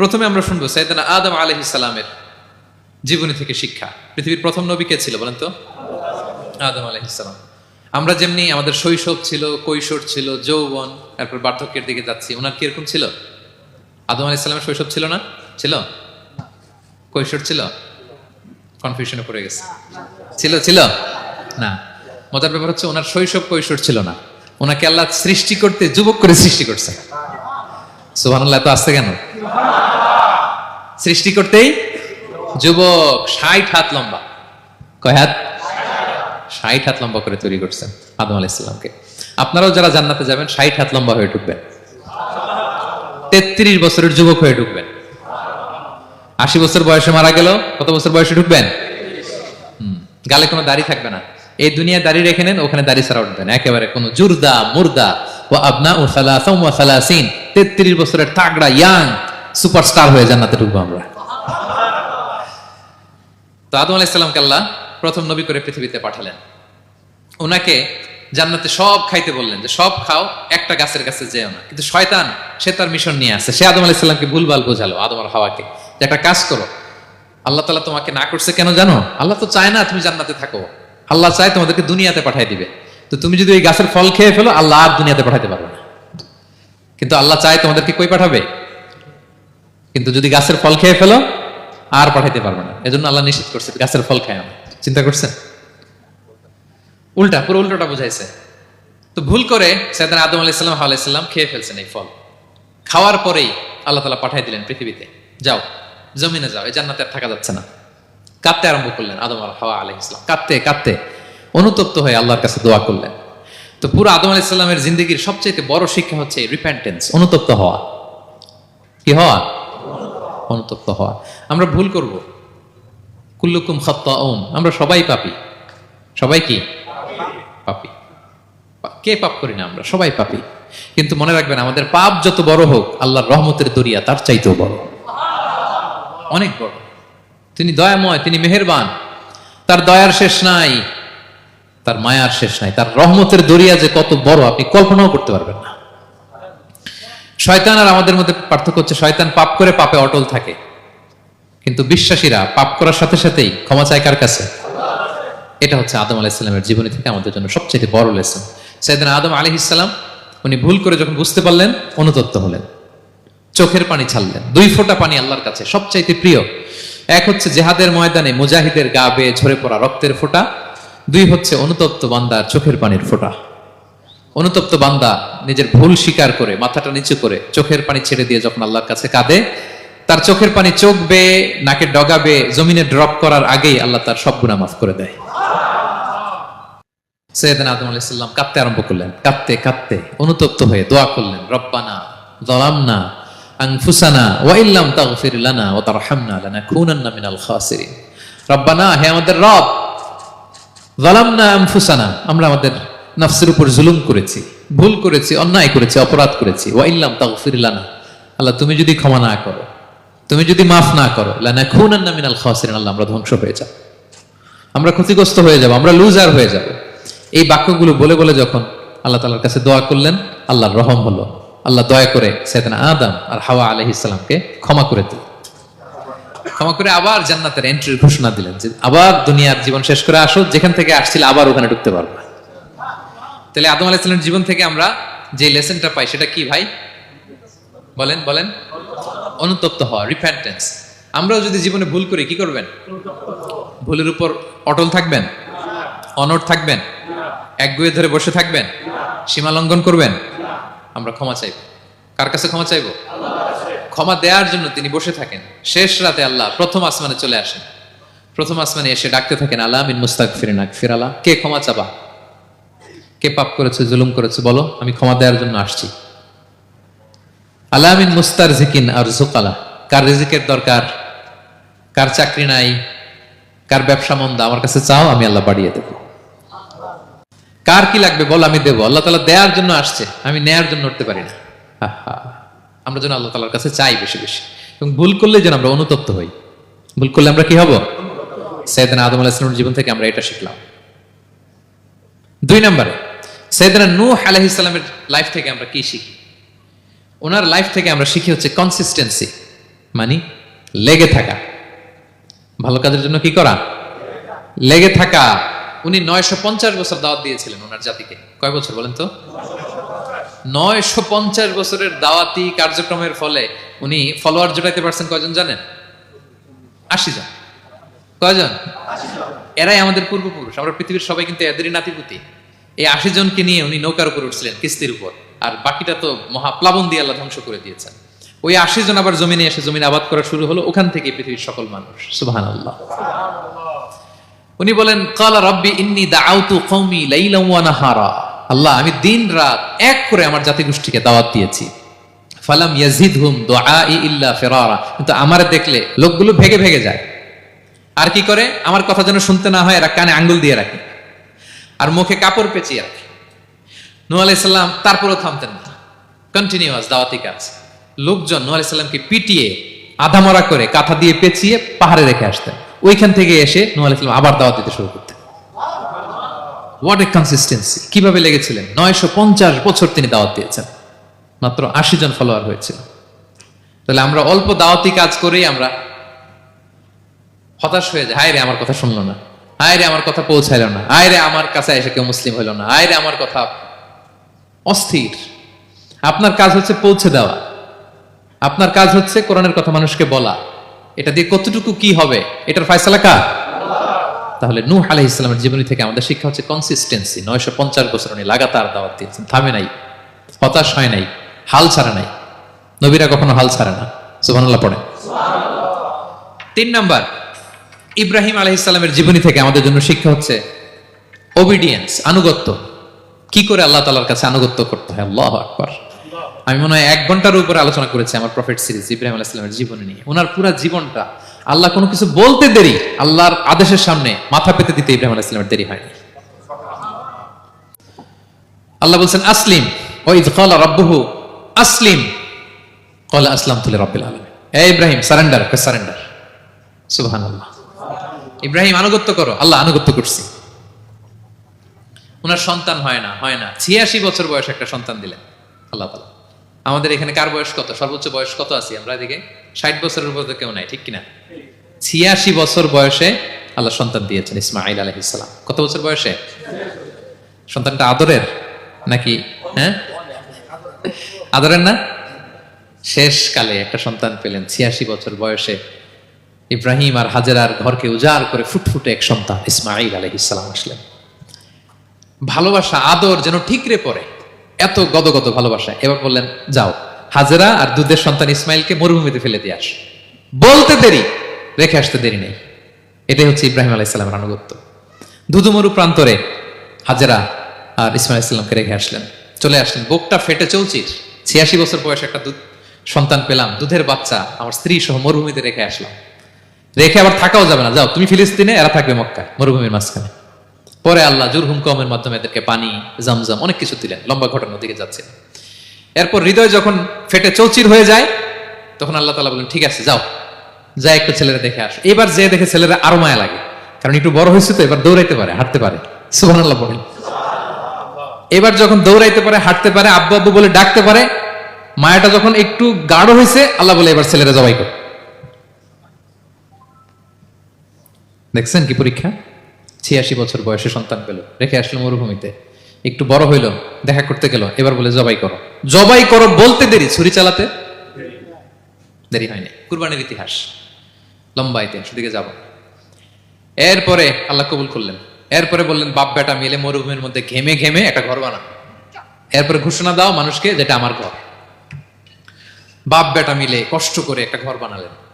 প্রথমে আমরা শুনব সাইদানা আদম আলহ ইসালামের জীবনী থেকে শিক্ষা। পৃথিবীর প্রথম নবী কে ছিল বলেন তো? আদম আলহ ইসালাম আমরা যেমনি আমাদের শৈশব ছিল, কৈশোর ছিল, যৌবন, তারপর বার্ধক্যের দিকে যাচ্ছি, ওনার কীরকম ছিল? আদম আলাহ ইসলামের শৈশব ছিল না? ছিল? কৈশোর ছিল? কনফিউশনে পড়ে গেছে। ছিল ছিল? না। মজার ব্যাপার হচ্ছে ওনার শৈশব, কৈশোর ছিল না। ওনাকে আল্লাহ সৃষ্টি করতে, যুবক করে সৃষ্টি করছে। সুবহানাল্লাহ, এত আসছে কেন? সৃষ্টি করতেই যুবক ষাট হাত লম্বা। কয় হাত? ষাট হাত লম্বা করে তৈরি করছেন আদম আলাইসাল্লামকে আপনারাও যারা জান্নাতে যাবেন, ষাট হাত লম্বা হয়ে ঢুকবেন। তেত্রিশ বছরের যুবক হয়ে ঢুকবেন। আশি বছর বয়সে মারা গেল, কত বছর বয়সে ঢুকবেন? গালে কোনো দাড়ি থাকবে না। এই দুনিয়ায় দাড়ি রেখে নেন, ওখানে দাড়ি ছাড়া উঠবেন একেবারে কোনো জুরদা, মুর্দা ও আবনা ও সালাসিন। তেত্রিশ বছরের তাগড়া, ইয়াং সুপারস্টার হয়ে জান্নাতে ঢুকবো আমরা। তো আদম আলাইসাল্লামকে আল্লাহ প্রথম নবী করে পৃথিবীতে পাঠালেন। ওনাকে জান্নাতে সব খাইতে বললেন যে, সব খাও, একটা গাছের কাছে যেও না। কিন্তু শয়তান, সে তার মিশন নিয়ে আসছে সে আদম আলাইসাল্লামকে ভুলভাল বোঝালো, আদম আর হাওয়াকে, যে একটা কাজ করো। আল্লাহ তালা তোমাকে না করছে কেন জানো? আল্লাহ তো চায় না তুমি জান্নাতে থাকো। আল্লাহ চায় তোমাদেরকে দুনিয়াতে পাঠাই দিবে। তো তুমি যদি ওই গাছের ফল খেয়ে ফেলো, আল্লাহ আর দুনিয়াতে পাঠাতে পারবে না। কিন্তু আল্লাহ চায় তোমাদেরকে কই পাঠাবে? কিন্তু যদি গাছের ফল খেয়ে ফেলো, আর পাঠাইতে পারবে না। এজন্য আল্লাহ নিষেধ করছে, গাছের ফল খায় না। চিন্তা করছেন? উল্টা, পুরো উল্টোটা বুঝাইছে। তো ভুল করে সৈয়দান আদম আলাইসাল্লাম আলাইসাল্লাম খেয়ে ফেলছেন এই ফল। খাওয়ার পরেই আল্লাহ তালা পাঠাই দিলেন পৃথিবীতে। যাও, জমিনে যাও, এই জান্নাতে আর থাকা যাচ্ছে না। কাঁদতে আরম্ভ করলেন আদম আর হাওয়া আলহ ইসলাম কাঁদতে কাঁদতে অনুতপ্ত হয়ে আল্লাহর কাছে দোয়া করলেন। তো পুরো আদম আলাইসাল্লামের জিন্দগির সবচেয়ে বড় শিক্ষা হচ্ছে রিপেন্টেন্স অনুতপ্ত হওয়া। কি হওয়া? অনুতপ্ত হওয়া। আমরা ভুল করব। কুল্লুকুম খাত্তাউন। আমরা সবাই পাপি। সবাই কি? পাপি। কে পাপ করি না আমরা? সবাই পাপি। কিন্তু মনে রাখবেন, আমাদের পাপ যত বড় হোক, আল্লাহর রহমতের দরিয়া তার চাইতেও বড়। অনেক বড়। তিনি দয়াময়, তিনি মেহেরবান। তার দয়ার শেষ নাই, তার মায়ার শেষ নাই। তার রহমতের দরিয়া যে কত বড়, আপনি কল্পনাও করতে পারবেন না। শয়তান আর আমাদের মধ্যে পার্থক্য হচ্ছে, শয়তান পাপ করে পাপে অটল থাকে। কিন্তু বিশ্বাসীরা পাপ করার সাথে সাথেই ক্ষমা চায় কার কাছে? এটা হচ্ছে আদম আলাইসাল্লামের জীবনী থেকে আমাদের জন্য সবচেয়ে বড় লেসন সেদিন আদম আলি ইসলাম উনি ভুল করে যখন বুঝতে পারলেন, অনুতপ্ত হলেন। চোখের পানি ছাড়লেন। দুই ফোঁটা পানি আল্লাহর কাছে, সবচাইতে প্রিয়। এক হচ্ছে জেহাদের ময়দানে মুজাহিদের গা বেয়ে ঝরে পড়া রক্তের ফোঁটা। দুই হচ্ছে অনুতপ্ত বান্দার চোখের পানির ফোঁটা। অনুতপ্ত বান্দা নিজের ভুল স্বীকার করে, মাথাটা নিচু করে, চোখের পানি ছেড়ে দিয়ে যখন আল্লাহর কাছে কাঁদে, তার চোখের পানি চোখ বেয়ে নাকের ডগা বেয়ে জমিনে ড্রপ করার আগেই আল্লাহ তার সব গুণা মাফ করে দেয়। আদম আলাইসাল্লাম কাঁদতে আরম্ভ করলেন। কাঁদতে কাঁদতে অনুতপ্ত হয়ে দোয়া করলেন, রব্বানা দলামনা আমাদের রব আমরা আমাদের নফসের উপর জুলুম করেছি, ভুল করেছি, অন্যায় করেছি, অপরাধ করেছি। ওয়াইল্লাম তাগফির লানা। আল্লাহ, তুমি যদি ক্ষমা না করো, তুমি যদি মাফ না করো, লানাকুনান্না মিনাল খাসিরিন। আল্লাহ, আমরা ধ্বংস হয়ে যাব। আমরা ক্ষতিগ্রস্ত হয়ে যাব, আমরা লুজার হয়ে যাব। এই বাক্যগুলো বলে বলে যখন আল্লাহ তালার কাছে দোয়া করলেন, আল্লাহর রহম হলো। আল্লাহ দয়া করে সেদিন আদম আর হাওয়া আলহ ইসলামকে ক্ষমা করে দিল ক্ষমা করে আবার জান্নাতের এন্ট্রির ঘোষণা দিলেন যে, আবার দুনিয়ার জীবন শেষ করে আসো, যেখান থেকে আসছিল আবার ওখানে ঢুকতে পারবে। তাহলে আদম আলাইসালামের জীবন থেকে আমরা যে লেসনটা পাই, সেটা কি ভাই? বলেন বলেন। অনুতপ্ত হওয়া রিপেন্টেন্স আমরাও যদি জীবনে ভুল করি, কি করবেন? ভুলের উপর অটল থাকবেন? অনড় থাকবেন? এক গুয়ে ধরে বসে থাকবেন? সীমা লঙ্ঘন করবেন? আমরা ক্ষমা চাইব। কার কাছে ক্ষমা চাইব? ক্ষমা দেওয়ার জন্য তিনি বসে থাকেন। শেষ রাতে আল্লাহ প্রথম আসমানে চলে আসেন। প্রথম আসমানে এসে ডাকতে থাকেন, আল্লাহ মিন মুস্তাক ফিরিনাক ফিরালা কে ক্ষমা চাবা? কে পাপ করেছে, জুলুম করেছে, বলো, আমি ক্ষমা দেওয়ার জন্য আসছি। আলামিন মুস্তার জিকিন আর জুকালা কার রিজিকের দরকার? কার চাকরি নাই? কার ব্যবসা মন্দা? আমার কাছে চাও, আমি আল্লাহ বাড়িয়ে দেব। কার কি লাগবে, বল, আমি দেবো। আল্লাহ তালা দেওয়ার জন্য আসছে, আমি নেয়ার জন্য উঠতে পারি না। আমরা যেন আল্লাহ তালার কাছে চাই বেশি বেশি। এবং ভুল করলে যেন আমরা অনুতপ্ত হই। ভুল করলে আমরা কি হব? সৈয়দনা আদম আলাহিসের জীবন থেকে আমরা এটা শিখলাম। দুই নম্বরে সৈয়দনা নূহ আলাইহিস সালামের লাইফ থেকে আমরা কি শিখি? ওনার লাইফ থেকে আমরা শিখি হচ্ছে কনসিস্টেন্সি মানে লেগে থাকা। ভালো কাজের জন্য কি করা? লেগে থাকা। উনি নয়শো পঞ্চাশ বছর দাওয়াত দিয়েছিলেন ওনার জাতিকে। কয় বছর বলেন তো? নয়শো পঞ্চাশ বছরের দাওয়াতি কার্যক্রমের ফলে উনি ফলোয়ার জোটাইতে পারছেন কয়জন জানেন? আশি জন। কয়জন? এরাই আমাদের পূর্বপুরুষ। আমরা পৃথিবীর সবাই কিন্তু এদেরই নাতিপুতি। এই আশি জনকে নিয়ে উনি নৌকার উপর উঠছিলেন, কিস্তির উপর। আর বাকিটা তো মহাপ্লাবন দিয়ে আল্লাহ ধ্বংস করে দিয়েছেন। ওই আশি জন আবার জমিনে এসে জমিন আবাদ করা শুরু হলো, ওখান থেকে পৃথিবীর সকল মানুষ। সুবাহান আল্লাহ উনি বলেন, কালা রব্বি ইন্নি আল্লাহ, আমি দিন রাত এক করে আমার জাতি গোষ্ঠীকে দাওয়াত দিয়েছি। ফালাম ইয়াজিদহুম দুআই ইল্লা ফিরারা। কিন্তু আমারে দেখলে লোকগুলো ভেগে ভেগে যায়। আর কি করে? আমার কথা যেন শুনতে না হয়, এরা কানে আঙ্গুল দিয়ে রাখে। আর মুখে কাপড় পেঁচিয়ে রাখে। নূহ আলাইসাল্লাম তারপরও থামতেন না। কন্টিনিউয়াস দাওয়াতি কাজ। লোকজন নূহ আলাইসাল্লামকে পিটিয়ে, আধামরা করে কাঁথা দিয়ে পেঁচিয়ে পাহাড়ে রেখে আসতেন। ওইখান থেকে এসে নূহ আলাইসাল্লাম আবার দাওয়াত দিতে শুরু করতেন। হোয়াট এ কনসিস্টেন্সি কীভাবে লেগেছিলেন? নয়শো পঞ্চাশ বছর তিনি দাওয়াত দিয়েছেন। মাত্র আশি জন ফলোয়ার হয়েছিল। তাহলে আমরা অল্প দাওয়াতি কাজ করেই আমরা হতাশ হয়ে যায় হায় রে, আমার কথা শুনলো না। হায় রে আমার কথা পৌঁছাইলো না। আয়রে, আমার কাছে এসে কেউ মুসলিম হইল না। আয়রে, আমার কথা অস্থির। আপনার কাজ হচ্ছে পৌঁছে দেওয়া। আপনার কাজ হচ্ছে কোরআনের কথা মানুষকে বলা। এটা দিয়ে কতটুকু কি হবে? এটার ফয়সালা কার? তাহলে নূহ আলাহ ইসলামের জীবনী থেকে আমাদের শিক্ষা হচ্ছে কনসিস্টেন্সি নয়শো পঞ্চাশ বছর উনি লাগাতার দাওয়াত দিয়েছেন। থামে নাই, হতাশ হয় নাই, হাল ছাড়ে নাই। নবীরা কখনো হাল ছাড়ে না। সুবহানাল্লাহ পড়ে তিন নাম্বার ইব্রাহিম আলহ ইসলামের জীবনী থেকে আমাদের জন্য শিক্ষা হচ্ছে ওবিডিয়েন্স আনুগত্য। কি করে আল্লাহ তালার কাছে আনুগত্য করতে হয়? আল্লাহ আকবার। আমি মনে হয় এক ঘণ্টার উপরে আলোচনা করেছি আমার প্রফেট সিরিজ ইব্রাহিম আলাহ ইসলামের জীবনী নিয়ে। ওনার পুরা জীবনটা আল্লাহ কোনো কিছু বলতে দেরি, আল্লাহর আদেশের সামনে মাথা পেতে দিতে ইব্রাহিম আলাহ ইসলামের দেরি হয়নি। আল্লাহ বলছেন, আসলিম। ও ইদ কলা রব্বহু, আসলিম। কলা আসলাম তুলে রব্বিল আলম এ ইব্রাহিম, সারেন্ডার সারেন্ডার? সুবহান আল্লাহ ইব্রাহিম আনুগত্য করো। আল্লাহ আনুগত্য করছি। ওনার সন্তান হয় না হয় না। ছিয়াশি বছর বয়স একটা সন্তান দিলেন। আল্লাহ তালা আমাদের এখানে কার বয়স কত? সর্বোচ্চ বয়স কত আছি আমরা এদিকে? ষাট বছরের উপর কেউ নাই ঠিক কিনা? ছিয়াশি বছর বয়সে আল্লাহ সন্তান দিয়েছেন ইসমাইল আলহিসাম কত বছর বয়সে? সন্তানটা আদরের নাকি হ্যাঁ? আদরের না? শেষ কালে একটা সন্তান পেলেন ছিয়াশি বছর বয়সে। ইব্রাহিম আর হাজেরার ঘরকে উজাড় করে ফুটফুটে এক সন্তান ইসমাইল আলহিসাম আসলেন। ভালোবাসা, আদর যেন ঠিকরে পড়ে, এত গদগদ ভালোবাসা। এবার বললেন, যাও, হাজেরা আর দুধের সন্তান ইসমাইলকে মরুভূমিতে ফেলে দিয়ে আস। বলতে দেরি, রেখে আসতে দেরি নেই। এটাই হচ্ছে ইব্রাহিম আলাইসালামের আনুগত্য। ধুধুমরু প্রান্তরে হাজেরা আর ইসমাইল ইসলামকে রেখে আসলেন। চলে আসলেন, বুকটা ফেটে চৌচির ছিয়াশি বছর বয়সে একটা দুধ সন্তান পেলাম, দুধের বাচ্চা, আমার স্ত্রী সহ মরুভূমিতে রেখে আসলাম। রেখে আবার থাকাও যাবে না। যাও, তুমি ফিলিস্তিনে, এরা থাকবে মক্কায়, মরুভূমির মাঝখানে। পরে আল্লাহ জুরহুম কমের মাধ্যমে এদেরকে পানি, জমজম, অনেক কিছু দিলেন, লম্বা ঘটনার দিকে যাচ্ছে এরপর হৃদয় যখন ফেটে চৌচির হয়ে যায়, তখন আল্লাহ তালা বলেন, ঠিক আছে, যাও। যা একটু ছেলেরা দেখে আস। এবার যে দেখে ছেলেরা আরও মায়া লাগে। কারণ একটু বড় হয়েছে তো, এবার দৌড়াইতে পারে, হাঁটতে পারে। সুবাহ আল্লাহ বলেন। এবার যখন দৌড়াইতে পারে, হাঁটতে পারে, আব্বু আব্বু বলে ডাকতে পারে, মায়াটা যখন একটু গাঢ় হয়েছে, আল্লাহ বলে, এবার ছেলেরা জবাই করে। দেখছেন কি পরীক্ষা? ছিয়াশি বছর বয়সে সন্তান পেল, রেখে আসলো মরুভূমিতে। একটু বড় হইল, দেখা করতে গেল, এবার বলে, জবাই করো। জবাই করো বলতে দেরি, ছুরি চালাতে? দেরি হয়নি, কুরবানির ইতিহাস। লম্বা ইতিহাস দিকে যাব। এরপরে আল্লাহ কবুল করলেন। এরপরে বললেন, বাপ বেটা মিলে মরুভূমির মধ্যে ঘেমে ঘেমে একটা ঘর বানা এরপরে ঘোষণা দাও মানুষকে, যেটা আমার ঘর। বাপ বেটা মিলে কষ্ট করে একটা ঘর বানালেন।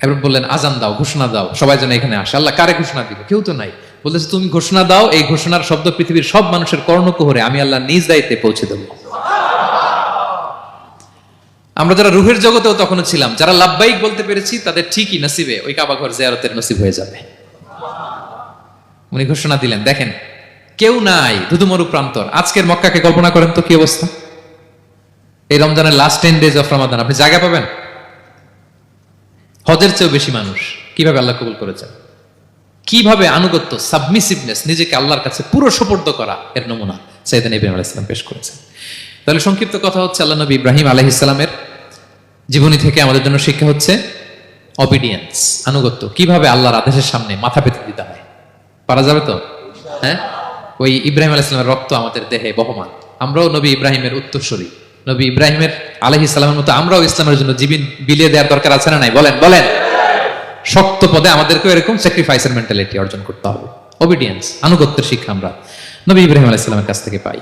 এবার বললেন, আজান দাও, ঘোষণা দাও, সবাই যেন এখানে আসে। আল্লাহ কারে ঘোষণা দিবে? কেউ তো নাই। বলতেছে, তুমি ঘোষণা দাও, এই ঘোষণার শব্দ পৃথিবীর সব মানুষের কর্ণকুহরে আমি আল্লাহ নিজ দায়িত্বে পৌঁছে দেবো। আমরা যারা রুহের জগতেও তখনও ছিলাম, যারা লাভবাহিক বলতে পেরেছি, তাদের ঠিকই নসিবে, ওই কাবা ঘর জিয়ারতের নসিব হয়ে যাবে। উনি ঘোষণা দিলেন, দেখেন, কেউ নাই ধুধুমরু প্রান্তর। আজকের মক্কাকে কল্পনা করেন তো কি অবস্থা? এই রমজানের last ten days of Ramadan আপনি জায়গা পাবেন? হজের চেয়েও বেশি মানুষ। কীভাবে আল্লাহ কবুল করেছেন? কীভাবে আনুগত্য সাবমিসিভনেস নিজেকে আল্লাহর কাছে পুরো সোপর্দ করা এর নমুনা সৈয়দান ইব্রাহিম আলাইহিস সালাম পেশ করেছেন। তাহলে সংক্ষিপ্ত কথা হচ্ছে, আল্লাহ নবী ইব্রাহিম আলাইহিস সালামের জীবনী থেকে আমাদের জন্য শিক্ষা হচ্ছে অবিডিয়েন্স আনুগত্য। কীভাবে আল্লাহর আদেশের সামনে মাথা পেতে দিতে হয়? পারা যাবে তো? হ্যাঁ? ওই ইব্রাহিম আলাইসলামের রক্ত আমাদের দেহে বহমান। আমরাও নবী ইব্রাহিমের উত্তরসূরি। নবী ইব্রাহিমের আলহ ইসলামের মতো আমরাও ইসলামের জন্য জীবন বিলিয়ে দেওয়ার দরকার আছে না নাই? বলেন বলেন। শক্ত পদে আমাদেরকে এরকম স্যাক্রিফাইসের মেন্টালিটি অর্জন করতে হবে। অবিডিয়েন্স আনুগত্যের শিক্ষা আমরা নবী ইব্রাহিম আলাইসালামের কাছ থেকে পাই।